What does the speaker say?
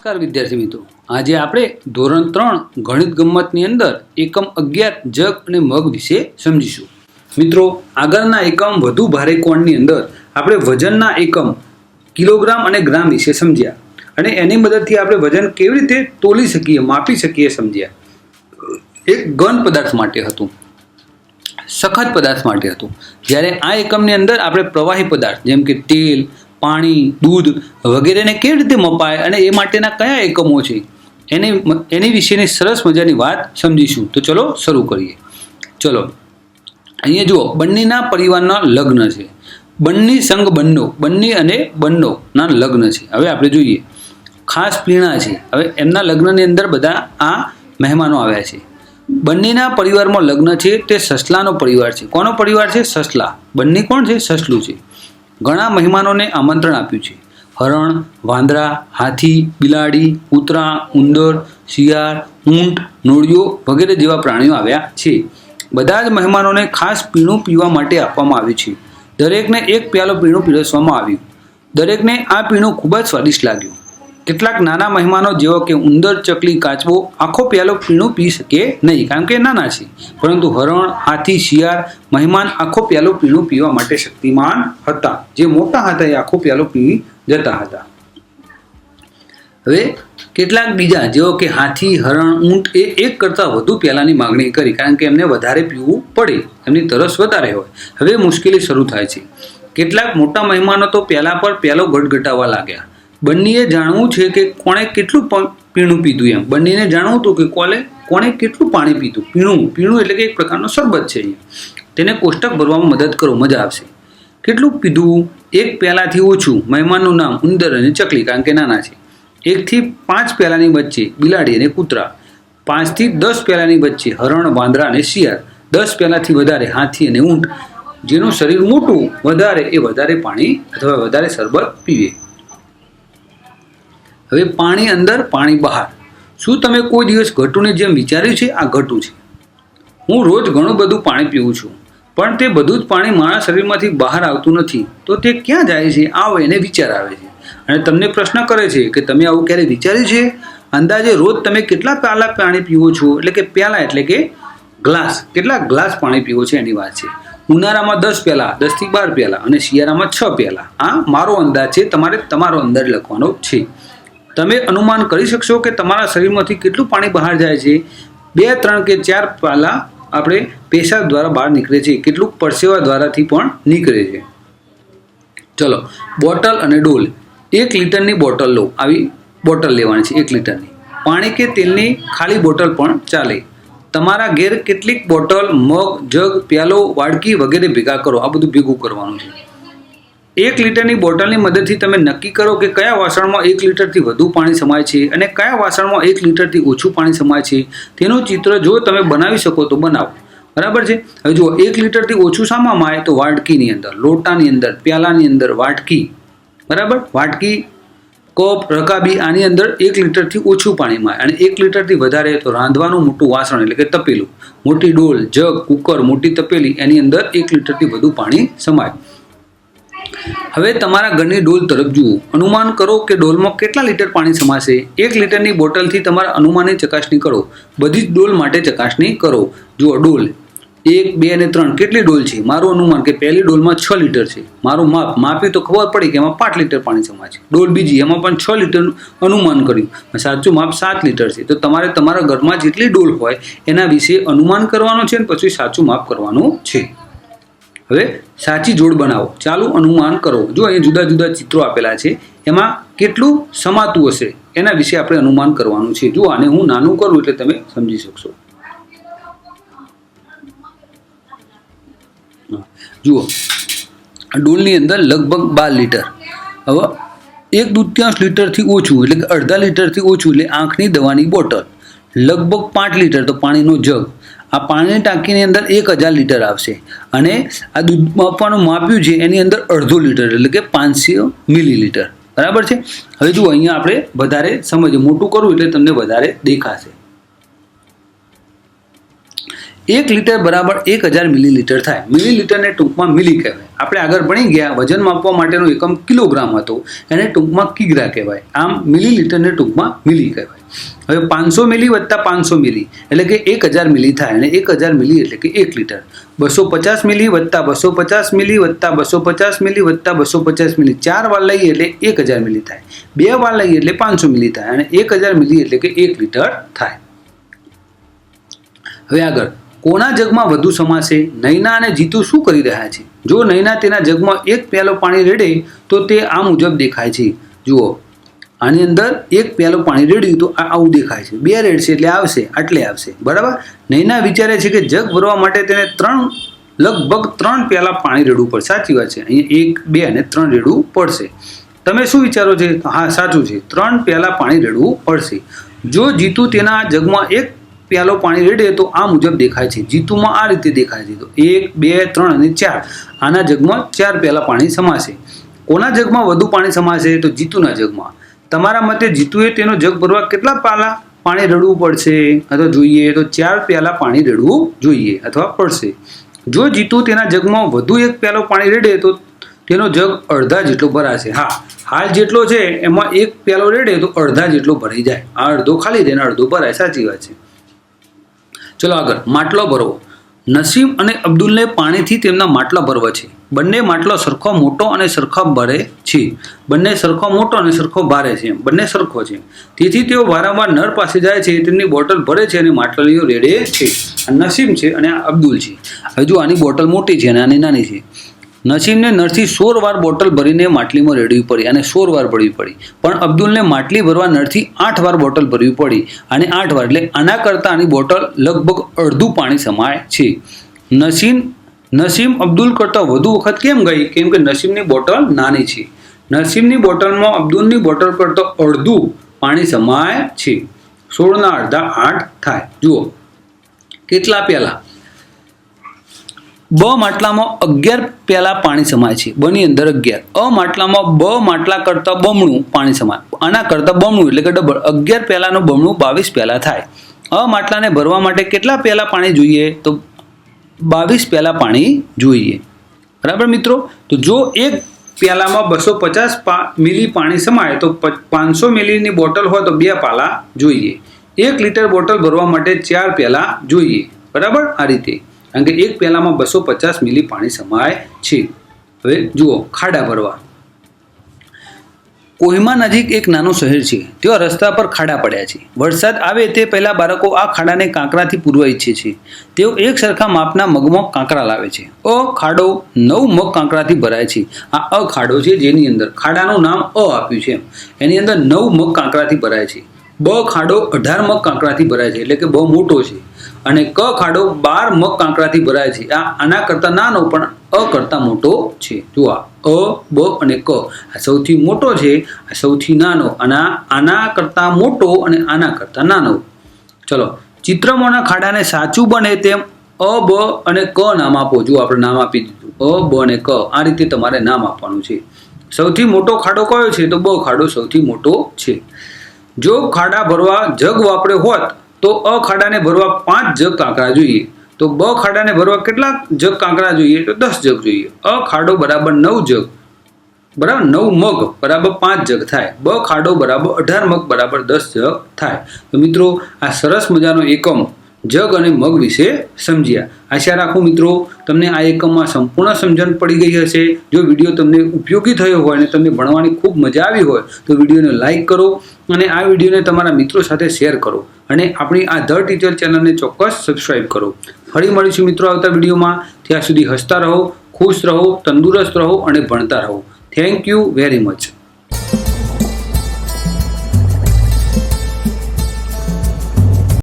નમસ્કાર વિદ્યાર્થી મિત્રો. આજે આપણે ધોરણ ત્રણ ગણિત ગમ્મતની અંદર એકમ અગિયાર, જગ અને મગ વિશે સમજીશું. મિત્રો, આગળના એકમ વધુ ભારે કોણની અંદર આપણે વજનના એકમ કિલોગ્રામ અને ગ્રામ વિશે સમજ્યા. અને એની મદદથી આપણે વજન કેવી રીતે તોલી શકીએ, માપી શકીએ સમજ્યા. એક ઘન પદાર્થ માટે હતું. સખત પદાર્થ માટે હતું. જ્યારે આ એકમની અંદર આપણે પ્રવાહી પદાર્થ, જેમ કે તેલ પાણી, દૂધ વગેરેને કેવી રીતે મપાય અને એ માટેના કયા એકમો છે? એની એની વિશેની સરસ મજાની વાત સમજીશું. તો ચલો શરૂ કરીએ. ચલો. અહીંયા જુઓ, બંનેના પરિવારના લગ્ન છે. બંને સંગ બંનો બંને અને બંનોના લગ્ન છે. હવે આપણે જોઈએ. ખાસ પીણા છે. હવે એમના લગ્નની અંદર બધા આ મહેમાનો આવ્યા છે. બંનેના પરિવારમાં લગ્ન છે, તે સસલાનો પરિવાર છે. કોનો પરિવાર છે? સસલા. બંને કોણ છે? સસલું છે. ઘણા મહેમાનોને આમંત્રણ આપ્યું છે. હરણ, વાંદરા, હાથી, બિલાડી, કૂતરા, ઉંદર, શિયાળ, ઊંટ, નોળિયો વગેરે જેવા પ્રાણીઓ આવ્યા છે. બધા જ મહેમાનોને ખાસ પીણું પીવા માટે આપવામાં આવ્યું છે. દરેકને એક પ્યાલો પીણું પીરસવામાં આવ્યું. દરેકને આ પીણું ખૂબ જ સ્વાદિષ્ટ લાગ્યું. કેટલાક નાના મહેમાનો જેવો કે ઉંદર, ચકલી, કાચબો આખો પ્યાલો પીણું પી શકે નહીં, કારણ કે નાના છે. પરંતુ હરણ, હાથી, શિયાળ મહેમાન આખો પ્યાલો પીણું પીવા માટે શક્તિમાન હતા. જે મોટા હતા એ આખો પ્યાલો પી જતા હતા. હવે કેટલાક બીજા જેવો કે હાથી, હરણ, ઊંટ એ એક કરતાં વધુ પ્યાલાની માગણી કરી, કારણ કે એમને વધારે પીવું પડે. એમની તરસ વધારે હોય. હવે મુશ્કેલી શરૂ થાય છે. કેટલાક મોટા મહેમાનો તો પ્યાલા પર પ્યાલો ગટગટાવવા લાગ્યા. બંનેએ જાણવું છે કે કોણે કેટલું પીણું પીધું એમ. બંનેને જાણવું હતું કે કોલે, કોણે કેટલું પાણી પીધું. પીણું પીણું એટલે કે એક પ્રકારનો શરબત છે તેને કોષ્ટક ભરવામાં મદદ કરો, મજા આવશે. કેટલું પીધું? એક પ્યાલાથી ઓછું. મહેમાનનું નામ ઉંદર અને ચકલી, કારણ કે નાના છે. એકથી પાંચ પ્યાલાની વચ્ચે બિલાડી અને કૂતરા. પાંચથી દસ પ્યાલાની વચ્ચે હરણ, વાંદરા અને શિયાળ. દસ પ્યાલાથી વધારે હાથી અને ઊંટ. જેનું શરીર મોટું, વધારે એ વધારે પાણી અથવા વધારે શરબત પીવે. હવે પાણી અંદર, પાણી બહાર. શું તમે કોઈ દિવસ ઘટુને જેમ વિચાર્યું છે, આ ઘટું છે? હું રોજ ઘણું બધું પાણી પીવું છું, પણ તે બધું જ પાણી મારા શરીરમાંથી બહાર આવતું નથી. તો તે ક્યાં જાય છે? આવો એને વિચાર આવે છે. અને તમને પ્રશ્ન કરે છે કે તમે આવું ક્યારે વિચાર્યું છે? અંદાજે રોજ તમે કેટલા પ્યાલા પાણી પીવો છો? એટલે કે પ્યાલા એટલે કે ગ્લાસ. કેટલા ગ્લાસ પાણી પીવો છે એની વાત છે. ઉનાળામાં દસ પ્યાલા, દસથી બાર પ્યાલા અને શિયાળામાં છ પ્યાલા. આ મારો અંદાજ છે, તમારે તમારો અંદાજ લખવાનો છે. તમે અનુમાન કરી શકશો કે તમારા શરીરમાંથી કેટલું પાણી બહાર જાય છે? બે, ત્રણ કે ચાર પાલા આપણે પેશાબ દ્વારા બહાર નીકળે છે. કેટલુંક પરસેવા દ્વારાથી પણ નીકળે છે. ચલો, બોટલ અને ડોલ. એક લીટરની બોટલ લો. આવી બોટલ લેવાની છે, એક લીટરની. પાણી કે તેલની ખાલી બોટલ પણ ચાલે. તમારા ઘેર કેટલીક બોટલ, મગ, જગ, પ્યાલો, વાડકી વગેરે ભેગા કરો. આ બધું ભેગું કરવાનું છે. એક લીટરની બોટલની મદદથી તમે નક્કી કરો કે કયા વાસણમાં એક લીટરથી વધુ પાણી સમાય છે અને કયા વાસણમાં એક લીટરથી ઓછું પાણી સમાય છે. તેનું ચિત્ર જો તમે બનાવી શકો તો બનાવો. બરાબર છે? હવે જુઓ, એક લીટરથી ઓછું શામાં માય? તો વાટકીની અંદર, લોટાની અંદર, પ્યાલાની અંદર વાટકી. બરાબર? વાટકી, કપ, રકાબી, આની અંદર એક લીટરથી ઓછું પાણી માય. અને એક લીટરથી વધારે તો રાંધવાનું મોટું વાસણ એટલે કે તપેલું. મોટી ડોલ, જગ, કુકર, મોટી તપેલી, એની અંદર એક લીટરથી વધુ પાણી સમાય. હવે તમારા ઘરની ડોલ તરફ જુઓ. અનુમાન કરો કે ડોલમાં કેટલા લીટર પાણી સમાશે. એક લીટરની બોટલથી તમારા અનુમાનની ચકાસણી કરો. બધી જ ડોલ માટે ચકાસણી કરો. જુઓ, ડોલ. એક, બે અને ત્રણ કેટલી ડોલ છે? મારું અનુમાન કે પહેલી ડોલમાં છ લીટર છે. મારું માપ. માપ્યું તો ખબર પડી કે એમાં પાંચ લીટર પાણી સમાય ડોલ બીજી, એમાં પણ છ લીટરનું અનુમાન કર્યું. સાચું માપ સાત લીટર છે. તો તમારે તમારા ઘરમાં જેટલી ડોલ હોય એના વિશે અનુમાન કરવાનું છે અને પછી સાચું માપ કરવાનું છે. હવે સાચી જોડ બનાવો. ચાલુ અનુમાન કરો. જો અહીં જુદા જુદા ચિત્રો આપેલા છે, એમાં કેટલું સમાતું હશે એના વિશે આપણે અનુમાન કરવાનું છે. જો આને હું નાનું કરું એટલે તમે સમજી શકશો. જુઓ. ડોલની અંદર લગભગ બાર લીટર. હવે એક દૂત્યાંશ લીટરથી ઓછું એટલે કે અડધા લીટરથી ઓછું એટલે આંખની દવાની બોટલ. લગભગ પાંચ લીટર તો પાણીનો જગ. આ પાણીની ટાંકીની અંદર એક હજાર લીટર આવશે. અને આ દૂધ માપવાનું માપ્યું છે, એની અંદર અડધો લીટર, એટલે કે પાંચસો મિલીલીટર. બરાબર છે? હવે જુઓ, અહીંયા આપણે વધારે સમજીએ. મોટું કરવું એટલે તમને વધારે દેખાશે. એક લીટર બરાબર એક હજાર મિલીલીટર થાય. મિલીલીટરને ટૂંકમાં મિલી કહેવાય. આપણે આગળ ભણી ગયા, વજન માપવા માટેનો એકમ કિલોગ્રામ હતો. એને ટૂંકમાં કિગ્રા કહેવાય. આમ મિલીલીટરને ટૂંકમાં મિલી કહેવાય. હવે પાંચસો મિલી વત્તા પાંચસો મિલી એટલે કે એક હજાર મિલી થાય અને એક હજાર મિલી એટલે કે એક લીટર. બસો પચાસ મિલી વત્તા બસો પચાસ મિલી વત્તા બસો પચાસ મિલી વત્તા બસો પચાસ મિલી. ચાર વાર લઈએ એટલે એક હજાર મિલી થાય. બે વાર લઈએ એટલે પાંચસો મિલી થાય અને એક હજાર મિલી એટલે કે એક લીટર થાય. હવે આગળ. કોના જગમાં વધુ સમાશે નૈના અને જીતુ શું કરી રહ્યા છે? જો નૈના તેના જગમાં એક પ્યાલો પાણી રેડે, તો તે આ મુજબ દેખાય છે. જુઓ, આની અંદર એક પ્યાલો પાણી રેડ્યું, તો આ આવું દેખાય છે. બે રેડશે એટલે આવશે, આટલે આવશે. બરાબર? નૈના વિચારે છે કે જગ ભરવા માટે તેને ત્રણ, લગભગ ત્રણ પ્યાલા પાણી રેડવું પડશે. સાચી વાત છે. અહીંયા એક, બે અને ત્રણ રેડવું પડશે. તમે શું વિચારો છો? હા, સાચું છે. ત્રણ પ્યાલા પાણી રેડવું પડશે. જો જીતુ તેના જગમાં એક પ્યાલો પાણી રેડે તો આ મુજબ દેખાય છે. જીતુમાં આ રીતે દેખાય છે. તો એક, બે, ત્રણ અને ચાર. આના જગમાં ચાર પ્યાલા પાણી સમાશે. કોના જગમાં વધુ પાણી સમાશે? તો જીતુના જગમાં. તમારા મતે જીતુએ તેનો જગ ભરવા કેટલા પ્યાલા પાણી રડવું પડશે? અથવા જોઈએ. તો ચાર પ્યાલા પાણી રડવું જોઈએ અથવા પડશે. જો જીતુ તેના જગમાં વધુ એક પ્યાલો પાણી રેડે તો તેનો જગ અડધા જેટલો ભરાશે. હા, હાલ જેટલો છે, એમાં એક પ્યાલો રેડે તો અડધા જેટલો ભરાઈ જાય. આ અડધો ખાલી રહે અડધો ભરાય. સાચી વાત છે. ચલો આગળ. માટલો ભરવો. નસીમ અને અબ્દુલને પાણીથી તેમના માટલા ભરવા છે. બંને માટલો સરખો મોટો અને સરખો ભરે છે. બંને સરખો મોટો અને સરખો ભારે છે બંને સરખો છે તેથી તેઓ વારંવાર નળ પાસે જાય છે, તેમની બોટલ ભરે છે અને માટલીઓ રેડે છે. આ નસીમ છે અને આ અબ્દુલ છે. હજુ આની બોટલ મોટી છે અને આની નાની છે. નસીમને નળથી સોળ વાર બોટલ ભરીને માટલીમાં રેડવી પડી અને સોળ વાર ભરવી પડી. પણ અબ્દુલને માટલી ભરવા નળથી આઠ વાર બોટલ ભરવી પડી અને આઠ વાર એટલે આના કરતાં આની બોટલ લગભગ અડધું પાણી સમાય છે. નસીમ નસીમ અબ્દુલ કરતાં વધુ વખત કેમ ગઈ? કેમ કે નસીમની બોટલ નાની છે. નસીમની બોટલમાં અબ્દુલની બોટલ કરતાં અડધું પાણી સમાય છે. સોળના અડધા આઠ થાય. જુઓ. કેટલા પ્યાલા બ માટલામાં અગિયાર પ્યાલા પાણી સમાય છે. બની અંદર અગિયાર. અ માટલામાં બ માટલા કરતાં બમણું પાણી સમાય. આના કરતાં બમણું એટલે કે ડબલ. અગિયાર પ્યાલાનું બમણું બાવીસ પ્યાલા થાય. અ માટલાને ભરવા માટે કેટલા પ્યાલા પાણી જોઈએ? તો બાવીસ પ્યાલા પાણી જોઈએ. બરાબર મિત્રો? તો જો એક પ્યાલામાં બસો પચાસ મિલી પાણી સમાય, તો પાંચસો મિલીની બોટલ હોય તો બે પાલા જોઈએ. એક લીટર બોટલ ભરવા માટે ચાર પ્યાલા જોઈએ. બરાબર? આ રીતે. કારણ કે એક પહેલામાં બસો પચાસ મિલી પાણી સમાય છે. હવે જુઓ, ખાડા ભરવા. કોહિમા નજીક એક નાનું શહેર છે. ત્યાં રસ્તા પર ખાડા પડ્યા છે. વરસાદ આવે તે પહેલાં બાળકો આ ખાડાને કાંકરાથી પૂરવા ઈચ્છે છે. તેઓ એક સરખા માપના મગમાં કાંકરા લાવે છે. અ ખાડો નવ મગ કાંકરાથી ભરાય છે. આ અ ખાડો છે જેની અંદર ખાડાનું નામ અ આપ્યું છે. એની અંદર નવ મગ કાંકરાથી ભરાય છે. બ ખાડો અઢાર મગ કાંકરાથી ભરાય છે. એટલે કે બહુ મોટો છે. અને ક ખાડો બાર મગ કાંકરાથી ભરાય છે. આ આના કરતાં નાનો પણ અ કરતાં મોટો છે. જો આ, અ, બ અને ક. આ સૌથી મોટો છે, આ સૌથી નાનો. અને આના કરતાં મોટો અને આના કરતાં નાનો. ચલો, ચિત્રમાંના ખાડાને સાચું બને તેમ અ, બ અને ક નામ આપો. જો આપણે નામ આપી દીધું. અ, બ અને ક. આ રીતે તમારે નામ આપવાનું છે. સૌથી મોટો ખાડો કયો છે? તો બ ખાડો સૌથી મોટો છે. જો ખાડા ભરવા જગ વાપરે હોત તો અ ખાડાને ભરવા પાંચ જગ કાંકરા જોઈએ. તો બ ખાડાને ભરવા કેટલા જગ કાંકરા જોઈએ? તો દસ જગ જોઈએ. અ ખાડો બરાબર નવ જગ. બરાબર? નવ મગ બરાબર પાંચ જગ થાય. બ ખાડો બરાબર અઢાર મગ બરાબર દસ જગ થાય. તો મિત્રો, આ સરસ મજાનો એકમ જગ અને મગ વિશે સમજ્યા. આશા રાખું મિત્રો, તમને આ એકમમાં સંપૂર્ણ સમજણ પડી ગઈ હશે. જો વીડિયો તમને ઉપયોગી થયો હોય અને તમને ભણવાની ખૂબ મજા આવી હોય, તો વિડીયોને લાઇક કરો અને આ વિડીયોને તમારા મિત્રો સાથે શેર કરો. અને આપણી આ ધ ટીચર ચેનલને ચોક્કસ સબસ્ક્રાઇબ કરો. ફરી મળીશું મિત્રો આવતા વિડીયોમાં. ત્યાં સુધી હસતા રહો, ખુશ રહો, તંદુરસ્ત રહો અને ભણતા રહો. Thank you very much